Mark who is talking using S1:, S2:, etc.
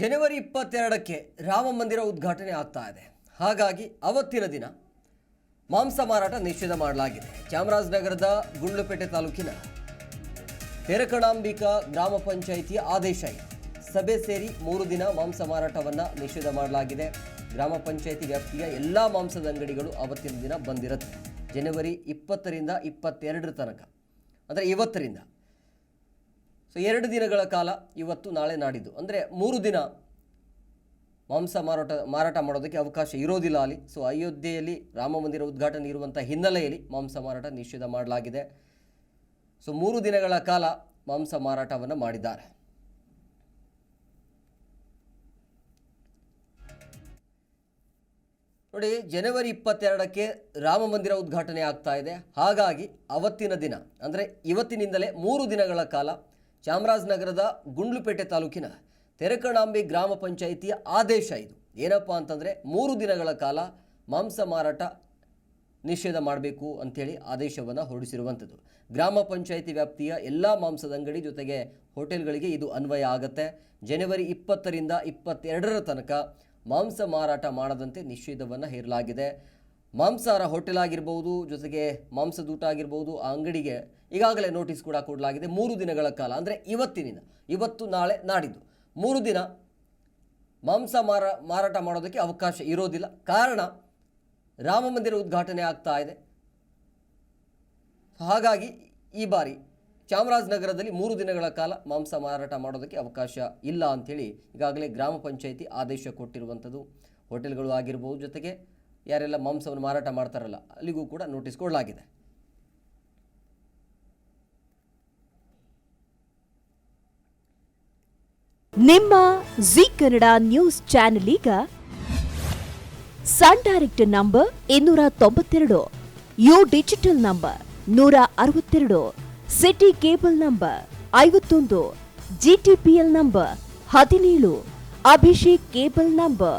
S1: ಜನವರಿ ಇಪ್ಪತ್ತೆರಡಕ್ಕೆ ರಾಮ ಮಂದಿರ ಉದ್ಘಾಟನೆ ಆಗ್ತಾ ಇದೆ. ಹಾಗಾಗಿ ಅವತ್ತಿನ ದಿನ ಮಾಂಸ ಮಾರಾಟ ನಿಷೇಧ ಮಾಡಲಾಗಿದೆ. ಚಾಮರಾಜನಗರದ ಗುಂಡ್ಲುಪೇಟೆ ತಾಲೂಕಿನ ತೆರಕಣಾಂಬಿಕಾ ಗ್ರಾಮ ಪಂಚಾಯಿತಿಯ ಆದೇಶ ಇದೆ. ಸಭೆ ಸೇರಿ ಮೂರು ದಿನ ಮಾಂಸ ಮಾರಾಟವನ್ನು ನಿಷೇಧ ಮಾಡಲಾಗಿದೆ. ಗ್ರಾಮ ಪಂಚಾಯಿತಿ ವ್ಯಾಪ್ತಿಯ ಎಲ್ಲ ಮಾಂಸದ ಅಂಗಡಿಗಳು ಅವತ್ತಿನ ದಿನ ಬಂದಿರುತ್ತೆ. ಜನವರಿ ಇಪ್ಪತ್ತರಿಂದ ಇಪ್ಪತ್ತೆರಡರ ತನಕ. ಅಂದರೆ ಇವತ್ತರಿಂದ. ಸೊ ಎರಡು ದಿನಗಳ ಕಾಲ ಇವತ್ತು ನಾಳೆ ನಾಡಿದ್ದು. ಅಂದರೆ ಮೂರು ದಿನ ಮಾಂಸ ಮಾರಾಟ ಮಾರಾಟ ಮಾಡೋದಕ್ಕೆ ಅವಕಾಶ ಇರೋದಿಲ್ಲ ಅಲ್ಲಿ. ಸೊ ಅಯೋಧ್ಯೆಯಲ್ಲಿ ರಾಮ ಮಂದಿರ ಉದ್ಘಾಟನೆ ಇರುವಂಥ ಹಿನ್ನೆಲೆಯಲ್ಲಿ ಮಾಂಸ ಮಾರಾಟ ನಿಷೇಧ ಮಾಡಲಾಗಿದೆ. ಸೊ ಮೂರು ದಿನಗಳ ಕಾಲ ಮಾಂಸ ಮಾರಾಟವನ್ನು ಮಾಡಿದ್ದಾರೆ. ನೋಡಿ, ಜನವರಿ ಇಪ್ಪತ್ತೆರಡಕ್ಕೆ ರಾಮ ಮಂದಿರ ಉದ್ಘಾಟನೆ ಆಗ್ತಾ ಇದೆ. ಹಾಗಾಗಿ ಅವತ್ತಿನ ದಿನ, ಅಂದರೆ ಇವತ್ತಿನಿಂದಲೇ ಮೂರು ದಿನಗಳ ಕಾಲ ಚಾಮರಾಜನಗರದ ಗುಂಡ್ಲುಪೇಟೆ ತಾಲೂಕಿನ ತೆರಕಣಾಂಬಿ ಗ್ರಾಮ ಪಂಚಾಯಿತಿಯ ಆದೇಶ ಇದು. ಏನಪ್ಪ ಅಂತಂದರೆ ಮೂರು ದಿನಗಳ ಕಾಲ ಮಾಂಸ ಮಾರಾಟ ನಿಷೇಧ ಮಾಡಬೇಕು ಅಂಥೇಳಿ ಆದೇಶವನ್ನು ಹೊರಡಿಸಿರುವಂಥದ್ದು. ಗ್ರಾಮ ಪಂಚಾಯಿತಿ ವ್ಯಾಪ್ತಿಯ ಎಲ್ಲ ಮಾಂಸದ ಅಂಗಡಿ ಜೊತೆಗೆ ಹೋಟೆಲ್ಗಳಿಗೆ ಇದು ಅನ್ವಯ ಆಗುತ್ತೆ. ಜನವರಿ ಇಪ್ಪತ್ತರಿಂದ ಇಪ್ಪತ್ತೆರಡರ ತನಕ ಮಾಂಸ ಮಾರಾಟ ಮಾಡದಂತೆ ನಿಷೇಧವನ್ನು ಹೇರಲಾಗಿದೆ. ಮಾಂಸಾಹಾರ ಹೋಟೆಲ್ ಆಗಿರ್ಬೋದು, ಜೊತೆಗೆ ಮಾಂಸದೂಟ ಆಗಿರ್ಬೋದು, ಆ ಅಂಗಡಿಗೆ ಈಗಾಗಲೇ ನೋಟಿಸ್ ಕೂಡ ಕೊಡಲಾಗಿದೆ. ಮೂರು ದಿನಗಳ ಕಾಲ, ಅಂದರೆ ಇವತ್ತಿನಿಂದ, ಇವತ್ತು ನಾಳೆ ನಾಡಿದ್ದು. ಮೂರು ದಿನ ಮಾಂಸ ಮಾರ, ಮಾರಾಟ ಮಾಡೋದಕ್ಕೆ ಅವಕಾಶ ಇರೋದಿಲ್ಲ. ಕಾರಣ, ರಾಮ ಮಂದಿರ ಉದ್ಘಾಟನೆ ಆಗ್ತಾ ಇದೆ. ಹಾಗಾಗಿ ಈ ಬಾರಿ ಚಾಮರಾಜನಗರದಲ್ಲಿ ಮೂರು ದಿನಗಳ ಕಾಲ ಮಾಂಸ ಮಾರಾಟ ಮಾಡೋದಕ್ಕೆ ಅವಕಾಶ ಇಲ್ಲ ಅಂಥೇಳಿ ಈಗಾಗಲೇ ಗ್ರಾಮ ಪಂಚಾಯಿತಿ ಆದೇಶ ಕೊಟ್ಟಿರುವಂಥದ್ದು. ಹೋಟೆಲ್ಗಳು ಆಗಿರ್ಬೋದು, ಜೊತೆಗೆ ಯಾರೆಲ್ಲ ಮಾಂಸವನ್ನು ಮಾರಾಟ ಮಾಡ್ತಾರಲ್ಲ, ಅಲ್ಲಿಗೂ ಕೂಡ ನೋಟಿಸ್ ಕೊಡಲಾಗಿದೆ.
S2: ನಿಮ್ಮ ಜಿ ಕನ್ನಡ ನ್ಯೂಸ್ ಚಾನೆಲ್ ಈಗ ಸನ್ ಡೈರೆಕ್ಟ್ ನಂಬರ್ ಇನ್ನೂರ ತೊಂಬತ್ತೆರಡು ಯು ಡಿಜಿಟಲ್ ನಂಬರ್ ನೂರ ಅರವತ್ತೆರಡು ಸಿಟಿ ಕೇಬಲ್ ನಂಬರ್ ಐವತ್ತೊಂದು ಜಿಟಿಪಿಎಲ್ ನಂಬರ್ ಹದಿನೇಳು ಅಭಿಷೇಕ್ ಕೇಬಲ್ ನಂಬರ್